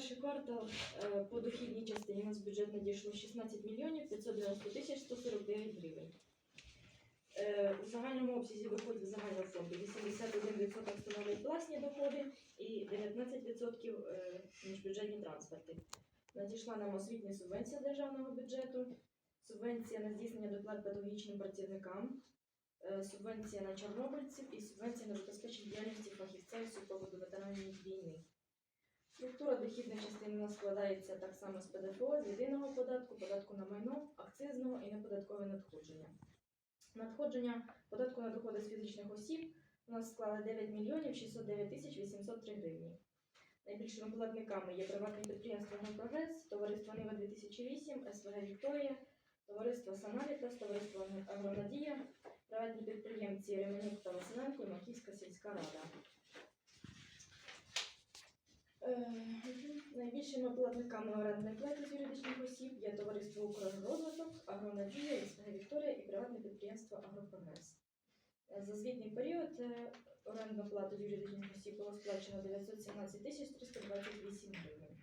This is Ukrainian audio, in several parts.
перший квартал е, по дохідній частині у нас бюджет надійшло 16 мільйонів 590 тисяч 149 гривень. Е, У загальному обсязі доходів загального фонду 81% становлять власні доходи і 19% е, міжбюджетні трансферти. Надійшла нам освітня субвенція державного бюджету, субвенція на здійснення доплат педагогічним працівникам, е, субвенція на чорнобильців і субвенція на забезпечення діяльності фахівців супроводу ветеранів війни. Структура дохідної частини у нас складається так само з ПДФО, з єдиного податку, податку на майно, акцизного і неподаткове надходження. Надходження податку на доходи з фізичних осіб у нас склали 9 мільйонів 609 тисяч 803 гривні. Найбільшими платниками є приватне підприємство «Агропрогрес», товариство Нива 2008, СВГ Вікторія, товариство Саналітас, товариство Агронадія, приватні підприємці Ременюк та Василенко і Маківська сільська рада. Е, Найбільшими платниками орендної плати з юридичних осіб є товариство «Укррозвиток», Агронадія, СПГ Вікторія і приватне підприємство Агропрогрес. Е, За звітний період е, орендну плату з юридичних осіб було сплачено 917 тисяч 328 гривень.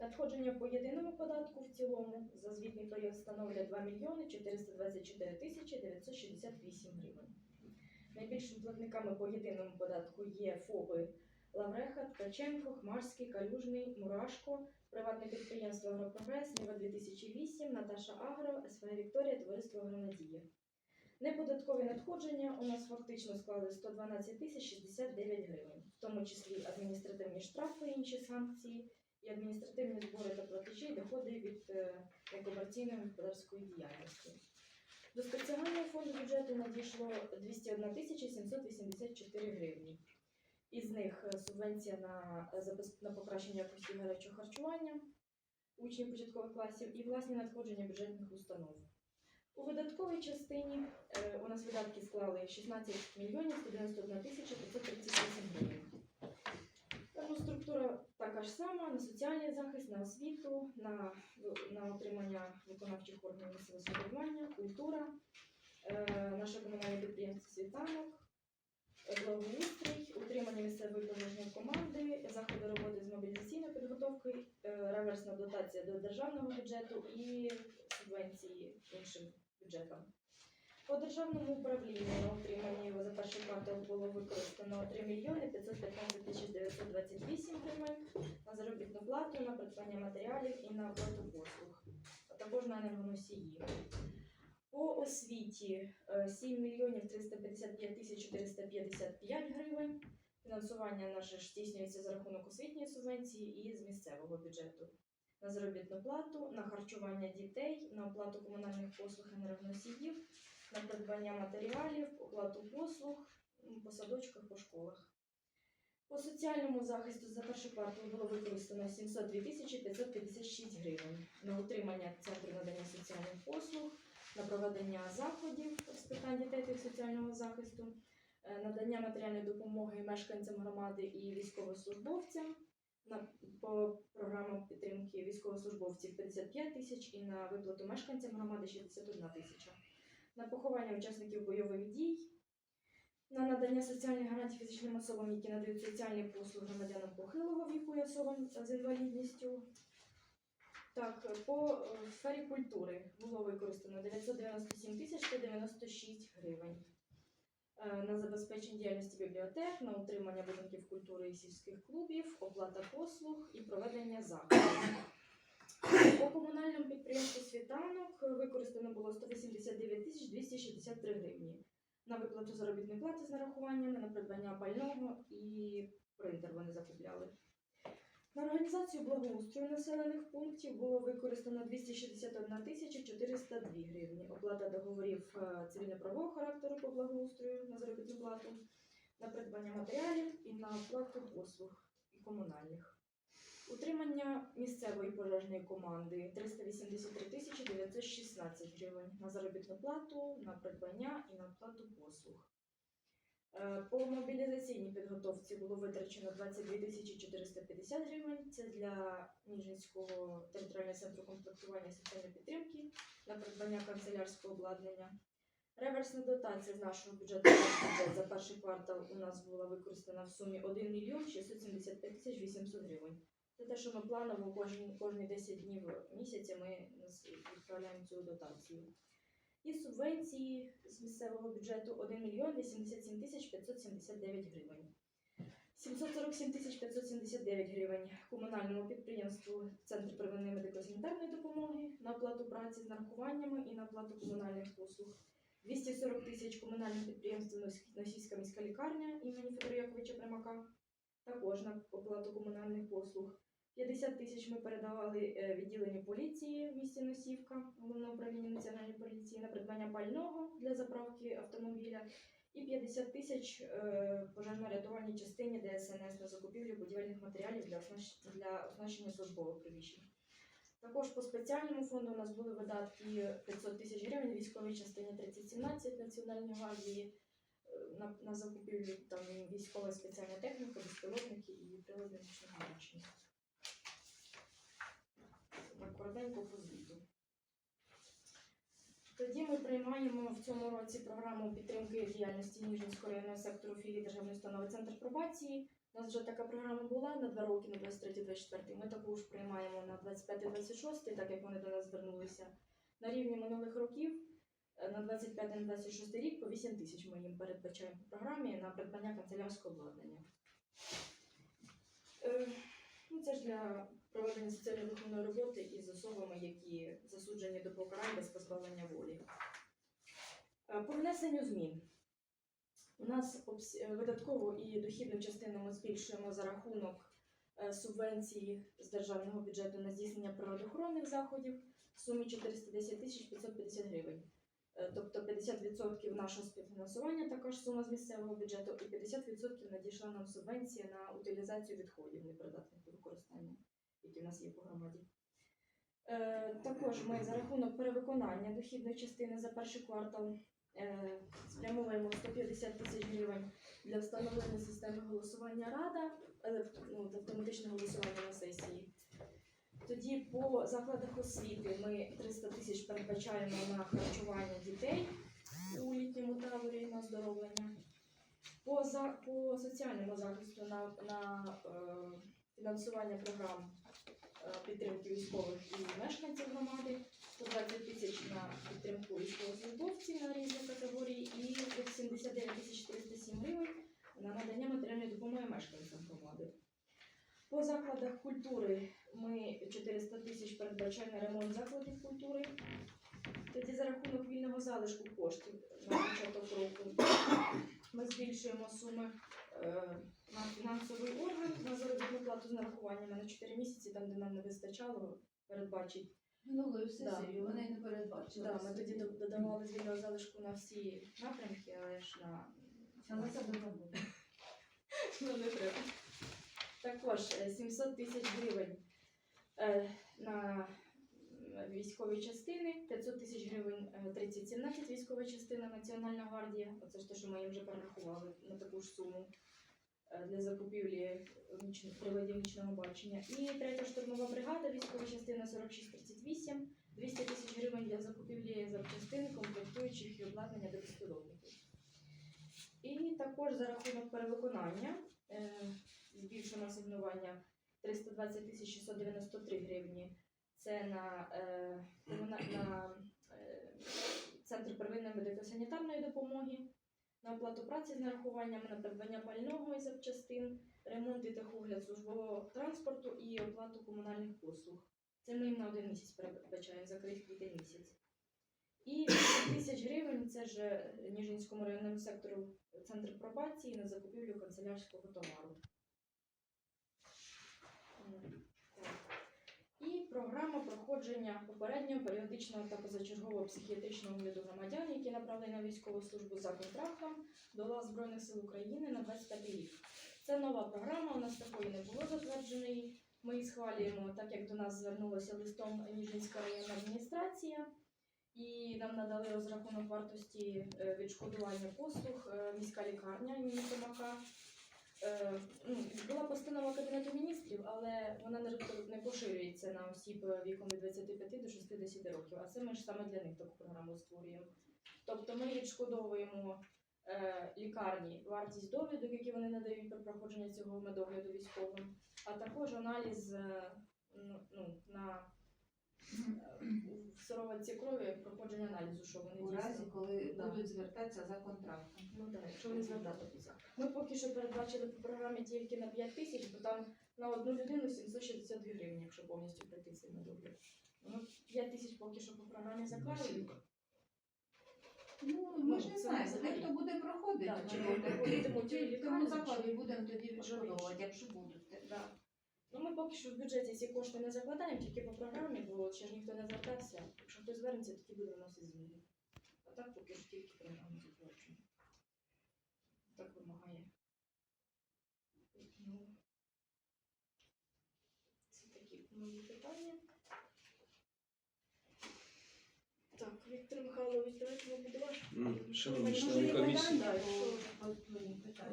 Надходження по єдиному податку в цілому за звітний період становлять 2 мільйони 424 тисячі 968 гривень. Найбільшими платниками по єдиному податку є ФОПи Лавреха, Ткаченко, Хмарський, Калюжний, Мурашко, приватне підприємство Агропрогрес, Ніва 2008, Наташа Агро, СВГ Вікторія, товариство Агронадія. Неподаткові надходження у нас фактично склали 112 тисяч 69 гривень, в тому числі адміністративні штрафи, інші санкції і адміністративні збори та платежі, доходи від е, некомерційної господарської діяльності. До спеціального фонду бюджету надійшло 201 тисяча 784 гривні. Із них е, субвенція на, е, на покращення якості гарячого харчування учнів початкових класів і власні надходження бюджетних установ. У видатковій частині е, у нас видатки склали 16 мільйонів 191 тисяча 538 гривень. Тому структура така ж сама на соціальний захист, на освіту, на, на отримання виконавчих органів місцевого самоврядування, культура, е, наше комунальне підприємство світанок, благоустрій, утримання місцевої пожежної команди, заходи роботи з мобілізаційної підготовки, е, реверсна дотація до державного бюджету і субвенції іншим бюджетам. По державному управлінню на утриманні за перший квартал було використано 3 мільйони 515 тисяч 928 гривень на заробітну плату, на придбання матеріалів і на оплату послуг, а також на енергоносії. По освіті е, 7 мільйонів 355 тисяч 455 гривень. Фінансування наше ж здійснюється за рахунок освітньої субвенції і з місцевого бюджету. На заробітну плату, на харчування дітей, на оплату комунальних послуг енергоносіїв, на придбання матеріалів, оплату послуг по садочках, по школах. По соціальному захисту за перший квартал було використано 702 тисячі 556 гривень на утримання центру надання соціальних послуг, на проведення заходів з питань дітей та соціального захисту, е, надання матеріальної допомоги мешканцям громади і військовослужбовцям. На по програмам підтримки військовослужбовців 55 тисяч і на виплату мешканцям громади 61 тисяча. На поховання учасників бойових дій, на надання соціальних гарантій фізичним особам, які надають соціальні послуги громадянам похилого віку і особам з інвалідністю. Так, по е, сфері культури було використано 997 тисяч 196 гривень. Е, На забезпечення діяльності бібліотек, на утримання будинків культури і сільських клубів, оплата послуг і проведення заходів. По комунальному підприємству світанок використано було 189 тисяч 263 гривні на виплату заробітної плати з нарахуваннями, на придбання пального і принтер вони закупляли. На організацію благоустрою населених пунктів було використано 261 тисяча 402 гривні. Оплата договорів е, цивільно-правового характеру по благоустрою на заробітну плату, на придбання матеріалів і на оплату послуг і комунальних. Утримання місцевої пожежної команди 383 тисячі 916 гривень на заробітну плату, на придбання і на оплату послуг. Е, По мобілізаційній підготовці було витрачено 22 тисячі 450 гривень. Це для Ніжинського територіального центру комплектування соціальної підтримки на придбання канцелярського обладнання. Реверсна дотація з нашого бюджету за перший квартал у нас була використана в сумі 1 мільйон 675 тисяч 800 гривень. Це те, що ми планово кожні, кожні 10 днів місяця ми відправляємо цю дотацію. І субвенції з місцевого бюджету 1 мільйон 87 тисяч 579 гривень. 747 тисяч 579 гривень комунальному підприємству Центр первинної медико-санітарної допомоги на оплату праці з нарахуваннями і на оплату комунальних послуг. 240 тисяч комунальному підприємству Нос- Носівська міська лікарня імені Федора Яковича Примака, також на оплату комунальних послуг. 50 тисяч ми передавали е, відділенню поліції в місті Носівка, головне управління національної поліції на придбання пального для заправки автомобіля. І 50 тисяч е, пожежно-рятувальній частині ДСНС на закупівлю будівельних матеріалів для, оснащення службових приміщень. Також по спеціальному фонду у нас були видатки 500 тисяч гривень військовій частині 3017 Національної гвардії е, на, на закупівлю там військова спеціальна техніка, безпілотники і прилади нічного бачення. Так, коротенько. Тоді ми приймаємо в цьому році програму підтримки діяльності Ніжинського районного сектору філії Державної установи Центр пробації. У нас вже така програма була на два роки, на 23-24. Ми таку ж приймаємо на 25-26, так як вони до нас звернулися. На рівні минулих років е, на 25-26 рік по 8 тисяч ми їм передбачаємо по програмі на придбання канцелярського обладнання. Е, Ну, це ж для проведення соціально-виховної роботи із особами, які засуджені до покарань без позбавлення волі. Е, По внесенню змін. У нас е, видаткову і дохідну частину ми збільшуємо за рахунок е, субвенції з державного бюджету на здійснення природоохоронних заходів в сумі 410 тисяч 550 гривень. Тобто 50% нашого співфінансування, така ж сума з місцевого бюджету, і 50% надійшла нам субвенція на утилізацію відходів непридатних до використання, які в нас є по громаді. Е, також ми за рахунок перевиконання дохідної частини за перший квартал е, спрямовуємо 150 тисяч гривень для встановлення системи голосування Рада, е, ну, автоматичне голосування на сесії. Тоді по закладах освіти ми 300 тисяч передбачаємо на харчування дітей у літньому таборі на оздоровлення. По, за, по соціальному захисту на, на е, фінансування програм підтримки військових і мешканців громади, 120 тисяч на підтримку військовослужбовців на різні категорії і 79 тисяч 307 гривень на надання матеріальної допомоги мешканцям громади. По закладах культури ми 400 тисяч передбачаємо на ремонт закладів культури. Тоді за рахунок вільного залишку коштів на початок року ми збільшуємо суми е, на фінансовий орган на заробітну плату з нарахуваннями на 4 місяці, там де нам не вистачало, передбачить. Минулої Да. сесії вони не передбачили. Да, ми тоді додавали з залишку на всі напрямки, але ж на А на себе забули. Ну, не треба. Також е, 700 тисяч гривень е, на військові частини, 500 тисяч гривень е, 3017 військова частина Національна гвардія. Оце ж те, що ми їм вже перерахували на таку ж суму е, для закупівлі приладів нічного бачення. І третя штурмова бригада, військова частина 4638, 200 тисяч гривень для закупівлі запчастин, комплектуючих і обладнання до безпілотників. І також за рахунок перевиконання е, збільшено асигнування 320 тисяч 693 гривні. Це на, е, комуна- на е, Центр первинної медико-санітарної допомоги, на оплату праці з нарахуваннями, на придбання пального і запчастин, ремонт і техогляд службового транспорту і оплату комунальних послуг. Це ми їм на один місяць передбачаємо, закрити квітень місяць. І 8 тисяч гривень це ж е, Ніжинському районному сектору Центр пробації на закупівлю канцелярського товару. Програма проходження попереднього періодичного та позачергового психіатричного огляду громадян, які направлені на військову службу за контрактом до лав Збройних сил України на 25 рік. Це нова програма, у нас такої не було затвердженої. Ми її схвалюємо, так як до нас звернулася листом Ніжинська районна адміністрація, і нам надали розрахунок вартості е, відшкодування послуг е, міська лікарня імені Томака. Е, ну, Була постанова Кабінету міністрів, але вона не, поширюється на осіб віком від 25 до 60 років. А це ми ж саме для них таку програму створюємо. Тобто ми відшкодовуємо е, лікарні вартість довідок, які вони надають про проходження цього медогляду військовим, а також аналіз е, ну, ну, на е, сироватці крові проходження аналізу, що вони У дійсно- разі, коли Да. будуть звертатися за контрактом. Ну так, якщо вони звертатися. Ми поки що передбачили по програмі тільки на 5 тисяч, бо там на одну людину 762 гривні, якщо повністю пройти цей медогляд. Ну, 5 тисяч поки що по програмі заклали. Ну, ми ж не це знаємо, взагалі. хто буде проходити. Да, чи ми будемо- в тому чи- закладі будемо тоді відшкодовувати, якщо будуть. Да. Ну, ми поки що в бюджеті ці кошти не закладаємо, тільки по програмі, бо ще ж ніхто не звертався. Якщо хтось звернеться, тоді буде вносити зміни. А так поки що тільки програму заплачуємо. Так вимагає. Ну, це такі мої питання. Так, Віктор Михайлович, давайте ми буде ваш. Шановні члени комісії,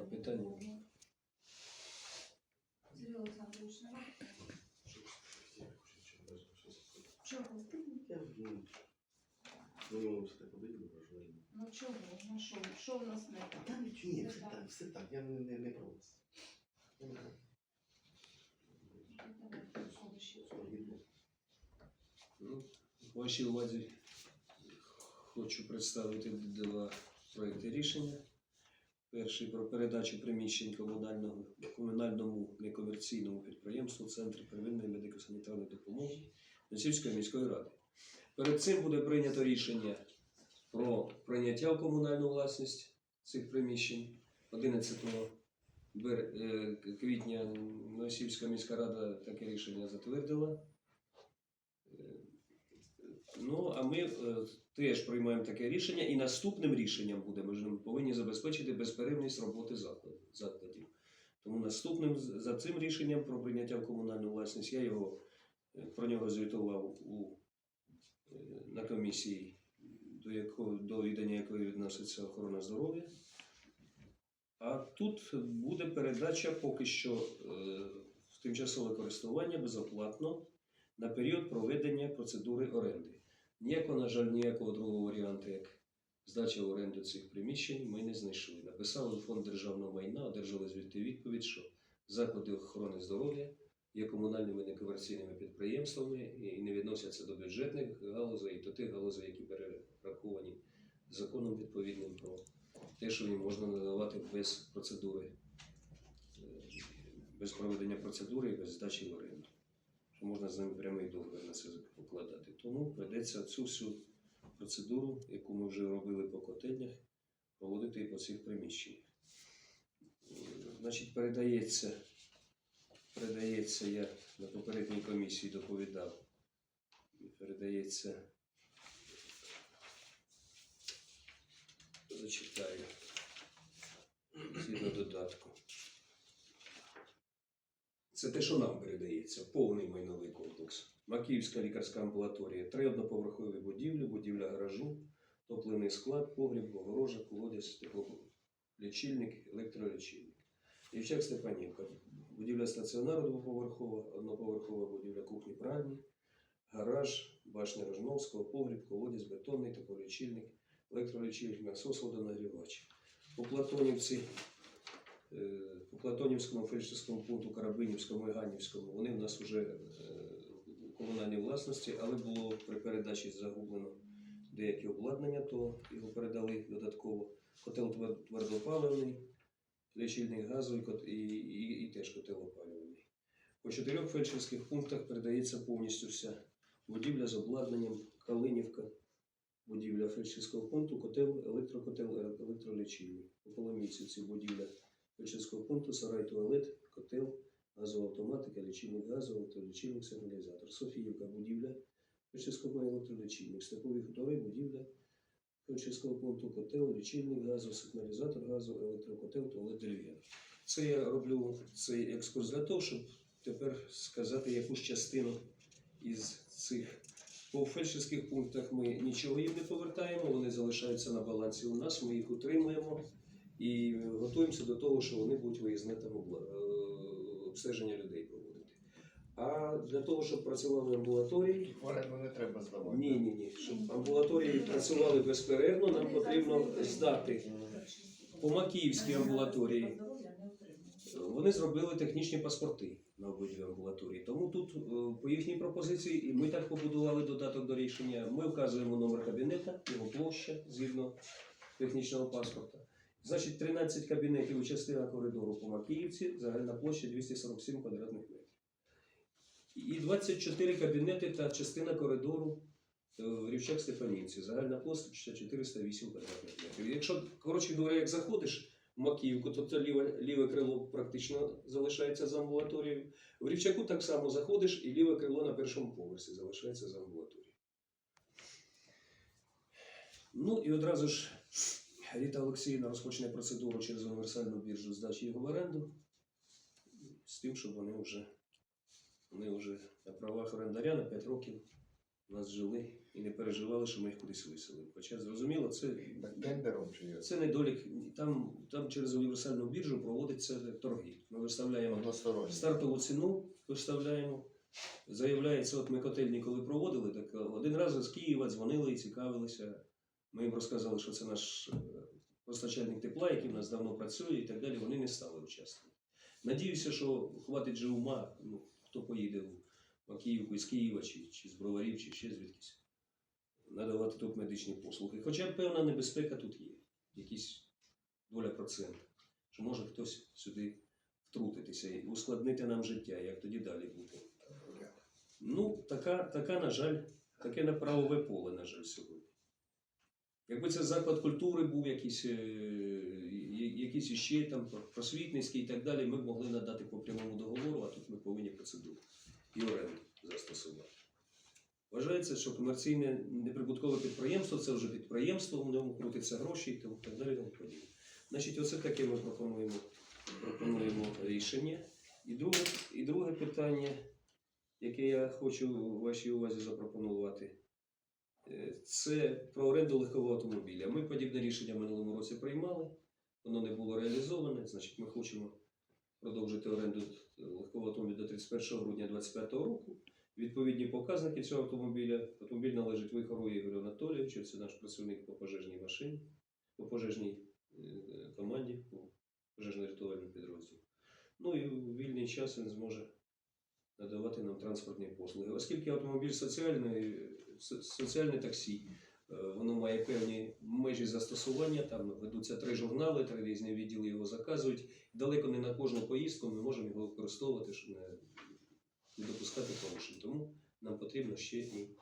питання? Сергій Олександрович. Чого? Ну, все так подивили, вражаю. Ну чого? Ну що? Що в нас не так? Та нічого, ні, все так, все так, я не, не, не про вас. Я вашій увазі хочу представити два проекти рішення. Перший про передачу приміщень комунального, комунальному некомерційному підприємству Центру первинної медико-санітарної допомоги Носівської міської ради. Перед цим буде прийнято рішення про прийняття в комунальну власність цих приміщень 11 е, квітня Носівська міська рада таке рішення затвердила. Ну, а ми е, теж приймаємо таке рішення, і наступним рішенням буде, ми повинні забезпечити безперервність роботи закладів. Тому наступним за цим рішенням про прийняття в комунальну власність я його е, про нього звітував у, е, на комісії, до якого до відання якої відноситься охорона здоров'я. А тут буде передача поки що е, в тимчасове користування безоплатно на період проведення процедури оренди. Ніякого, на жаль, ніякого другого варіанту, як здача в оренду цих приміщень, ми не знайшли. Написали фонд державного майна, одержали звідти відповідь, що заклади охорони здоров'я є комунальними некомерційними підприємствами і не відносяться до бюджетних галузей, до тих галузей, які перераховані законом відповідним про те, що їм можна надавати без процедури, е, без проведення процедури і без здачі в оренду що можна з ними прямий договір на це покладати. Тому прийдеться цю всю процедуру, яку ми вже робили по котельнях, проводити і по цих приміщеннях. Значить, передається, передається, я на попередній комісії доповідав, передається, зачитаю, згідно додатку. Це те, що нам передається, повний майновий комплекс. Макіївська лікарська амбулаторія, три одноповерхові будівлі, будівля гаражу, топливний склад, погріб, огорожа, колодязь, теплолічильник, електролічильник. Дівчак Степанівка, будівля стаціонару двоповерхова, одноповерхова будівля кухні пральні, гараж, башня Рожновського, погріб, колодязь, бетонний, теплолічильник, електролічильник, насос, водонагрівач. У Платонівці по Платонівському фельдшерському пункту Карабинівському і Ганівському, вони в нас вже е, у комунальній власності, але було при передачі загублено деяке обладнання, то його передали додатково. Котел твер- твердопаливний, лічильник газовий і, і, і теж котел опалювальний. По чотирьох фельдшерських пунктах передається повністю вся будівля з обладнанням, Калинівка, будівля фельдшерського пункту, котел, електрокотел, е- електролічильник. У Коломійці будівля фельдшерського пункту, сарай, туалет, котел, газова автоматика, лічильник газу, електролічильник, сигналізатор. Софіївка, будівля, фельдшерського електролічильник, Степові хутори, будівля, фельдшерського пункту, котел, лічильник газу, сигналізатор газу, електрокотел, туалет, дерев'яна. Це я роблю цей екскурс для того, щоб тепер сказати якусь частину із цих. По фельдшерських пунктах ми нічого їм не повертаємо, вони залишаються на балансі у нас, ми їх утримуємо і готуємося до того, що вони будуть виїзне там е, обстеження людей проводити. А для того, щоб працювали амбулаторії, оренду не треба здавати. ні, ні, ні, щоб амбулаторії працювали безперервно, нам потрібно здати по Макіївській амбулаторії вони зробили технічні паспорти на обидві амбулаторії. Тому тут е, по їхній пропозиції, і ми так побудували додаток до рішення. Ми вказуємо номер кабінета, його площа згідно технічного паспорта. Значить, 13 кабінетів і частина коридору по Макіївці, загальна площа 247 квадратних метрів. І 24 кабінети та частина коридору е, в Рівчак Степанівці. Загальна площа 408 квадратних метрів. Якщо, коротше говоря, як заходиш, в Макіївку, тобто ліве, ліве крило практично залишається за амбулаторією. В Рівчаку так само заходиш, і ліве крило на першому поверсі залишається за амбулаторією. Ну і одразу ж Ріта Олексіївна розпочне процедуру через універсальну біржу здачі його в оренду, з тим, щоб вони вже, вони вже на правах орендаря на 5 років у нас жили і не переживали, що ми їх кудись виселили. Хоча зрозуміло, це це недолік. Там, там через універсальну біржу проводяться торги. Ми виставляємо стартову ціну, виставляємо. Заявляється, от ми котельні, коли проводили, так один раз з Києва дзвонили і цікавилися. Ми їм розказали, що це наш е, постачальник тепла, який в нас давно працює і так далі. Вони не стали учасниками. Надіюся, що хватить же ума, ну, хто поїде в Макіївку із Києва, чи, чи з Броварів, чи ще звідкись, надавати тут медичні послуги. Хоча певна небезпека тут є, якісь доля процентів, що може хтось сюди втрутитися і ускладнити нам життя, як тоді далі буде. Ну, така, така, на жаль, таке направове поле, на жаль, сьогодні. Якби це заклад культури був якийсь, е, якийсь іще там просвітницький і так далі, ми б могли надати по прямому договору, а тут ми повинні процедуру і оренду застосувати. Вважається, що комерційне неприбуткове підприємство це вже підприємство, в ньому крутяться гроші і так далі. тому. Значить, оце таке ми пропонуємо, пропонуємо рішення. І друге, і друге питання, яке я хочу вашій увазі запропонувати, це про оренду легкового автомобіля. Ми подібне рішення в минулому році приймали, воно не було реалізоване. Значить, ми хочемо продовжити оренду легкового автомобіля до 31 грудня 2025 року. Відповідні показники цього автомобіля. Автомобіль належить Вихору Ігорю Анатолійовичу, це наш працівник по пожежній машині, по пожежній е, команді, по пожежно-рятувальному підрозділу. Ну і у вільний час він зможе надавати нам транспортні послуги. Оскільки автомобіль соціальний, со- соціальне таксі, е, воно має певні межі застосування, там ведуться три журнали, три різні відділи його заказують. Далеко не на кожну поїздку ми можемо його використовувати, щоб не, допускати порушень. Тому нам потрібно ще і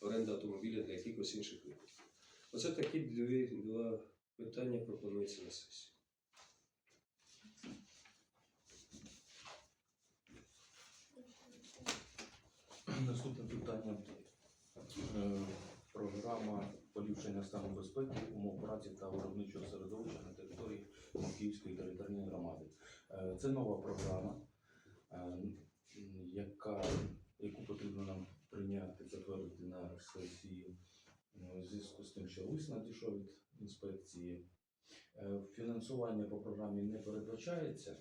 оренда автомобіля для якихось інших випадків. Оце такі дві, два питання пропонуються на сесію. Наступне питання. Програма поліпшення стану безпеки, умов праці та виробничого середовища на території Київської територіальної громади. Е, Це нова програма, е, яка, яку потрібно нам прийняти, затвердити на сесії е, в зв'язку з тим, що лист надійшов від інспекції. Е, Фінансування по програмі не передбачається.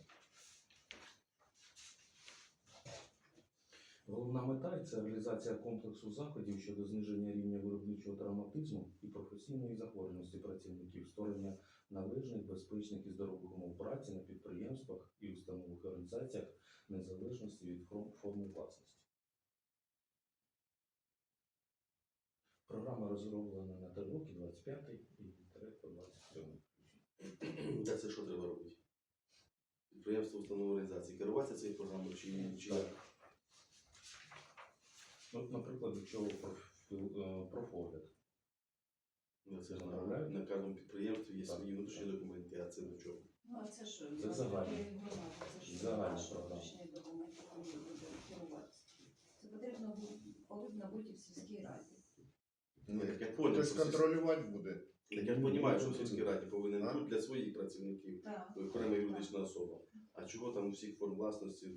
Головна мета це реалізація комплексу заходів щодо зниження рівня виробничого травматизму і професійної захворюваності працівників, створення належних, безпечних і здорових умов праці на підприємствах і установах організаціях незалежності від форми власності. Програма розроблена на три роки, 25 і по 27. Це що треба робити? Підприємство установи організації. Керуватися цією програмою чи, чи як? Ну, от, наприклад, якщо е, профогляд. Ну, Це ж на, Направляють? на кожному підприємстві є свої внутрішні документи, а це до чого? Ну, а це що? Це загальне. Це ж Загальна наш програма. внутрішній документ, який буде керуватися. Це потрібно повинно бути в сільській раді. Ну, як я поняв, Хтось контролювати буде. так я розумію, що в сільській раді повинен бути для своїх працівників. Окрема юридична особа. А чого там у всіх форм власності?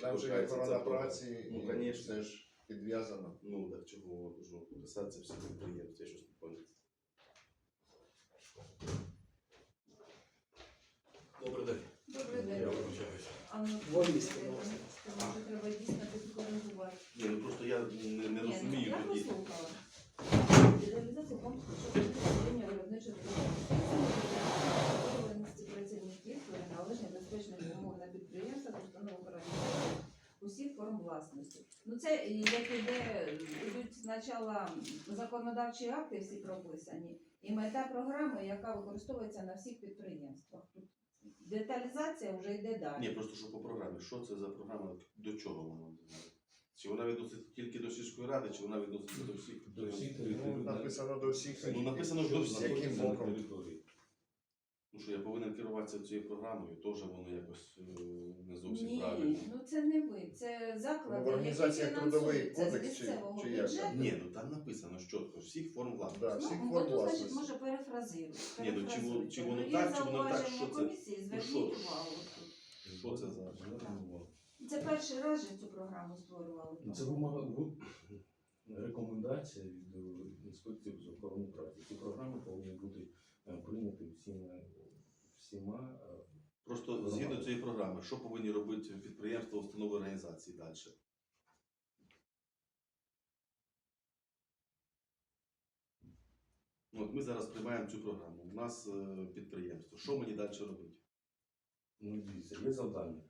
Там же програма? праці, Ну, і конечно. це ж підв'язано. Ну, так чого должно писатися все підприємство, я щось не понял. Добрий день. Добрий день. Я вибачаюся. А ну, Логістика. це може треба дійсно підкоригувати. Ні, ну просто я не, не Ні, ну, розумію я тоді. Реалізація комплексу щодо зниження виробничої форм власності. Ну це як іде, йдуть спочатку законодавчі акти всі прописані, і мета програми, яка використовується на всіх підприємствах. Тут деталізація вже йде далі. Ні, просто що по програмі. Що це за програма? До чого вона? Чи вона відноситься тільки до сільської ради, чи вона відноситься до всіх? До всіх Ну, написано до всіх. Ну, написано Що до всіх. Яким боком? Ну що я повинен керуватися цією програмою, теж воно якось е, не зовсім Ні, правильно. ну це не ви, це заклади, Ну, в організаціях які трудовий фінансуються з кодекс чи- місцевого чи як бюджету. там? Ні, ну там написано чітко, всіх форм власності. Да, всіх Ну, форм отут, значить, власності. може перефразирую. Ні, ну, чи воно- чи воно Є так, чи воно так, що це? комісії, Ну, зверніть що? увагу. тут. Що це за? Це перший раз же цю програму створювали. Ну, Це вимога ви- рекомендація від е, інспекції з охорони праці. Ці програми повинні бути е, прийняті всіма всіма. е, Просто згідно цієї програми, що повинні робити підприємства, установи організації далі? Ну, от ми зараз приймаємо цю програму. У нас е, підприємство. Що мені далі робити? Ну, дивіться, є завдання.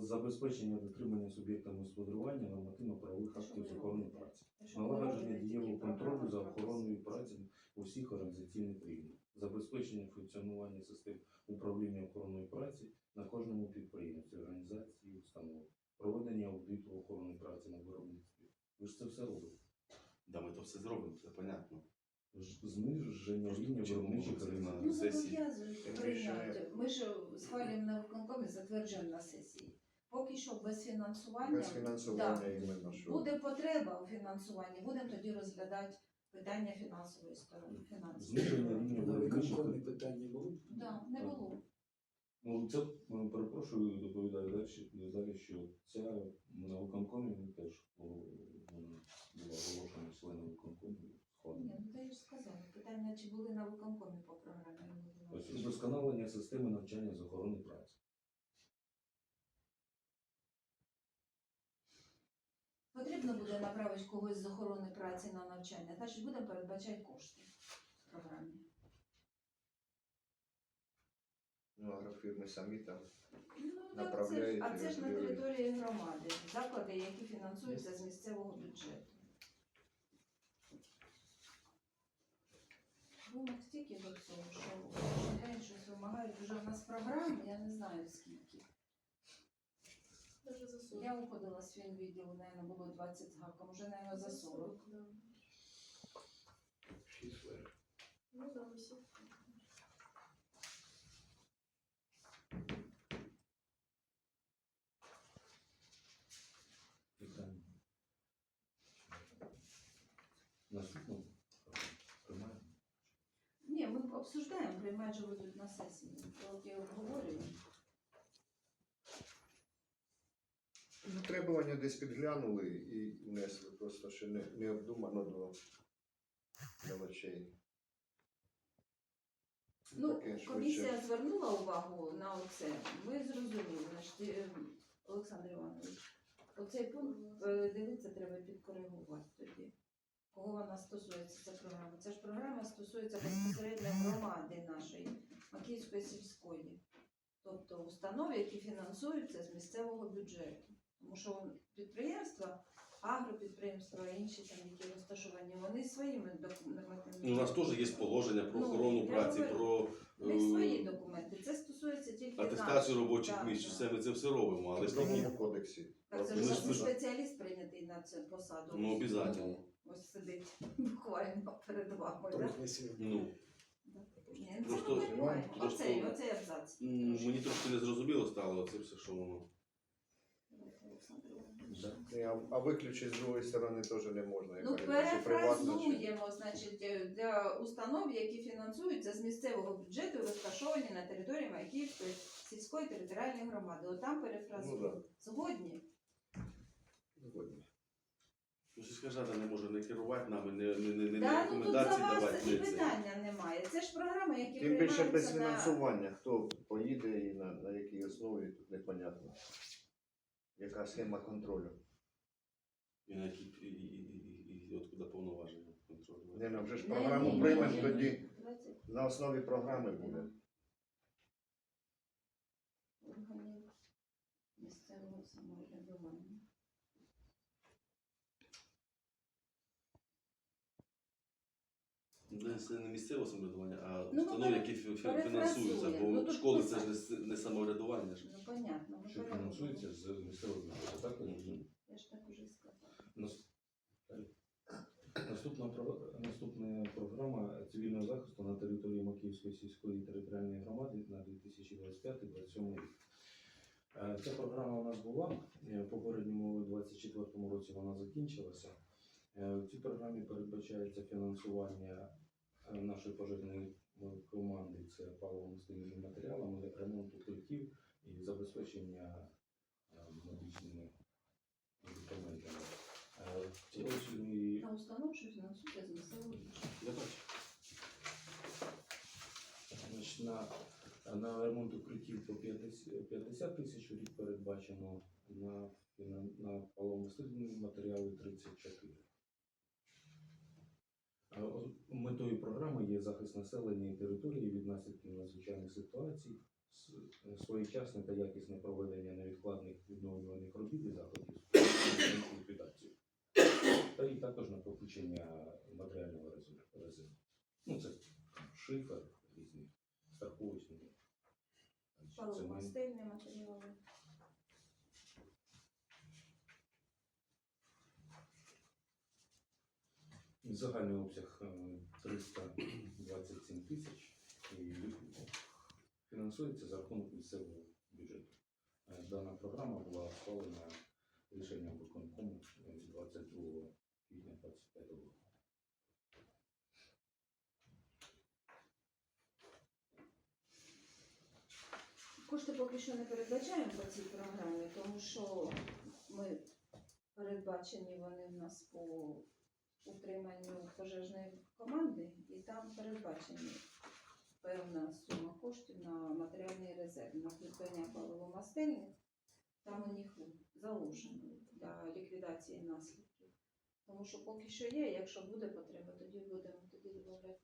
Забезпечення дотримання суб'єктами господарювання нормативно-правових актів з охорони праці. Налагодження дієвого контролю за охороною праці у всіх організаційних рівнях, забезпечення функціонування систем управління охороною праці на кожному підприємстві, організації, установи, проведення аудиту охорони праці на виробництві. Ви ж це все робите. Да, ми то все зробимо, це понятно. Ж- Зниження Просто рівня чому виробничих це організацій. Ну, сесії. зобов'язують прийняти. Ми ж схвалюємо на виконкомі, затверджуємо на сесії. Поки що без фінансування. Без фінансування Да. іменно що. Буде потреба у фінансуванні, будемо тоді розглядати питання фінансової сторони. фінансової. Зниження рівня виконкомі питання було? Да, не було. Ну, це м, перепрошую, доповідаю далі, далі, що ця на виконкомі теж було, вона була оголошена членом виконкому. Ні, ну я ж сказала. Питання, чи були на виконкомі по програмі. Ось Удосконалення системи навчання з охорони праці. Потрібно буде направити когось з охорони праці на навчання, значить будемо передбачати кошти в програмі. Ну, агрофірми самі там. Ну, так, це ж, а це ж на території громади, заклади, які фінансуються з місцевого бюджету. Вимог стільки до цього, що щось вимагають вже в нас програм, я не знаю скільки. Даже за 40. Я уходила з фінвідділу, наверное, було 20 з гаком, вже, наверное, за 40. да. Шість верх. Ну, да, усі. Питання. Наступно приймаємо. Ні, ми обсуждаємо, приймають же будуть на сесії. Обговорюємо. Ну, требування десь підглянули і внесли, просто ще не, не обдумано до мелочей. Ну, Таке швидше. комісія звернула увагу на оце. Ми зрозуміли, значить, е, Олександр Іванович, оцей пункт е, дивіться, треба підкоригувати тоді. Кого вона стосується ця програма? Ця ж програма стосується безпосередньо громади нашої, Макіївської сільської. Тобто установ, які фінансуються з місцевого бюджету. Тому що підприємства, агропідприємства, інші там, які розташовані, вони своїми документами. Ну, у нас теж є положення про Ну, охорону праці, говорю, про У них свої е, документи. Це стосується тільки атестацію робочих Так, місць. так. Все ми це все робимо, але В ж таки, кодексі. Так, це Ми ж у нас спеціаліст прийнятий на цю посаду. ну, обов'язково. Ось сидить буквально перед вами. Не сьогодні. Ну, Ні, ну, Просто- ми розуміємо. просто- Оцей, оцей абзац. мені трошки не зрозуміло стало це все, що воно. Олександр Іванович. Да. Ні, А, а виключити з другої сторони теж не можна. Ну, приватна, чи- перефразуємо, значить, для установ, які фінансуються з місцевого бюджету, розташовані на території Майківської сільської територіальної громади. Отам Ну, перефразуємо. да. Згодні? Згодні. Ну, сільська рада не може не керувати нами, не, не, не, не Да, ну тут за рекомендації вас давати. і не це. питання немає. Це ж програми, які Тим більше без приймаються на... фінансування. Хто поїде і на, на якій основі, тут непонятно. Яка схема контролю. І на які і, і, і, і, і откуда повноваження контролю. Не, ну вже ж програму ні, ні, приймемо, тоді на основі програми буде. органів місцевого самоврядування. Не, це не місцеве самоврядування, а Ну, установи, які фі- фі- перефразуємо. фінансуються. Бо Ну, тут школи це ж не, с- не самоврядування. ж. Ну, понятно. ми Що фінансується з місцевого бюджету, так? Олексій? Я ж так уже сказала. Нас- Наступна, про- наступна програма цивільного захисту на території Макіївської сільської територіальної громади на 2025-2027 рік. Е, Ця програма у нас була. е, В попередньому у 2024 році вона закінчилася. Е, В цій програмі передбачається фінансування нашої пожежної е, команди це паливно-мастильними матеріалами, ремонт укриттів і забезпечення е, медичними медикаментами. Е, В цій На установу, що фінансується з місцевого. Я бачу. На, на ремонт укриттів по 50 50 тисяч рік передбачено, на, на, на паломостильні матеріали 34. Метою програми є захист населення і території від наслідків надзвичайних ситуацій, своєчасне та якісне проведення невідкладних відновлюваних робіт і заходів з ліквідацію. Та і також накопичення матеріального резерву. Ну, це шифер, різні страховочні. Паливно-мастильні матеріали. Загальний обсяг е, 327 тисяч і фінансується за рахунок місцевого бюджету. Е, Дана програма була схвалена рішенням виконкому е, 22 квітня 25 року. Кошти поки що не передбачаємо по цій програмі, тому що ми передбачені вони в нас по утриманню пожежної команди, і там передбачені певна сума коштів на матеріальний резерв, на придбання паливомастильних. Там у них заложено для ліквідації наслідків. Тому що поки що є, якщо буде потреба, тоді будемо тоді програму.